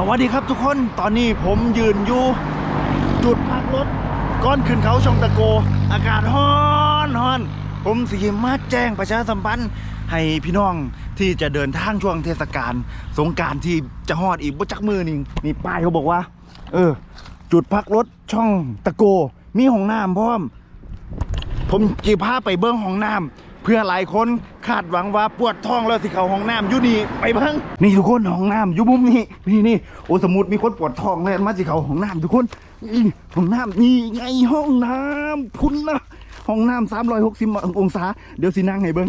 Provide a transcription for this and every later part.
สวัสดีครับทุกคนตอนนี้ผมยืนอยู่ จุดพักรถก้อนขึ้นเขาชองตะโก อากาศฮ้อนฮ้อน ผมสีมาแจ้งประชาสัมพันธ์ให้พี่น้องที่จะเดินทางช่วงเทศกาลสงการที่จะฮอดอีกบ่จักมือนี่นี่ป้ายเขาบอกว่า เออ จุดพักรถช่องตะโก มีห้องน้ำพร้อม ผมจีพาไปเบิ้งห้องน้ำ พื่อหลายคนคาดหวังว่าปวดท้องแล้วสิเขาห้องน้ำอยู่นี่ไปเบิ้งนี่ทุกคนห้องน้ำอยู่มุมนี้นี่นี่โอ้สมมติมีคนปวดท้องเลยมาสิเขาห้องน้ำทุกคนนี่ห้องน้ำนี่ไงห้องน้ำพุ่นนะห้องน้ำสามร้อยหกสิบองศา เดี๋ยวสินั่งให้เบิ้ง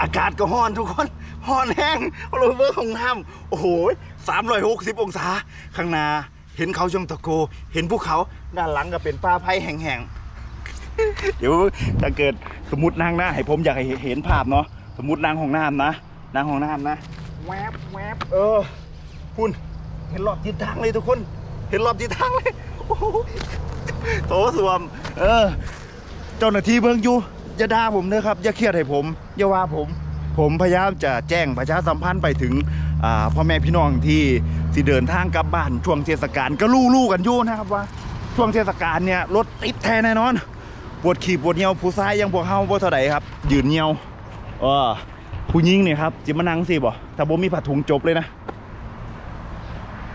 อากาศก็ร้อนทุกคนร้อนแห้งเราเบิ้งห้องน้ำโอ้โหสามร้อยหกสิบองศา ข้างหน้าเห็นเขาชงตะโก เห็นภูเขา ด้านหลังก็เป็นป่าไผ่แห้งๆ เดี๋ยวถ้าเกิดสมมตินางหน้าให้ผมอยากให้เห็นภาพเนาะสมมตินางของน้ำนะนางของน้ำนะแวบแวบเออ คุณเห็นรอบทิศทางเลยทุกคน เห็นรอบทิศทางเลยโอ้โหโถสวม เออ เจ้าหน้าที่เบิ่งอยู่อย่าด่าผมนะครับ อย่าเครียดให้ผม อย่าว่าผม ผมพยายามจะแจ้งประชาสัมพันธ์ไปถึงอ่าพ่อแม่พี่น้องที่สิเดินทางกลับบ้านช่วงเทศกาลก็รู้ๆกันอยู่นะครับว่า ช่วงเทศกาลเนี่ยรถติดแท้แน่นอนป วดขี่ปวดเหี่ยวผู้ชายยังพวกเฮาบ่เท่าใดครับ ยืนเหี่ยวเออผู้หญิงเนี่ยครับจิมานั่งสิบ่ถ้าบ่มีผ้าถุงจบเลยนะ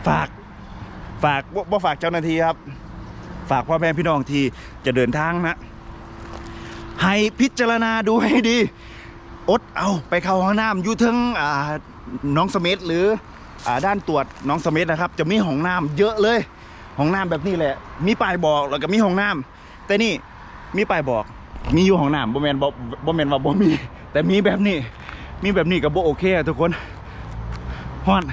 ฝากฝากบ่ฝากเจ้าหน้าที่ครับ ฝากพ่อแม่พี่น้องที่จะเดินทางนะ ให้พิจารณาดูให้ดี อดเอาไปเข้าห้องน้ำอยู่ทั้งน้องสมิธหรืออด้านตรวจน้องสมิธนะครับ จะมีห้องน้ำเยอะเลยห้องน้ำแบบนี้แหละ มีป้ายบอกแล้วก็มีห้องน้ำแต่นี่ มีป้ายบอก มีอยู่ห้องน้ำบ่แมนบ่บ่แมนว่าบ่มี แต่มีแบบนี้ มีแบบนี้กับ่โอเคทุกคนฮอน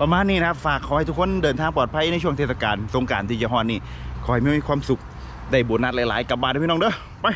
ประมาณนี้นะครับฝากขอให้ทุกคนเดินทางปลอดภัยในช่วงเทศกาลสงกรานต์ที่จะฮอนนี่ขอให้มีความสุขได้โบนัสหลาย ๆกลับบ้านด้วยพี่น้องเด้อไป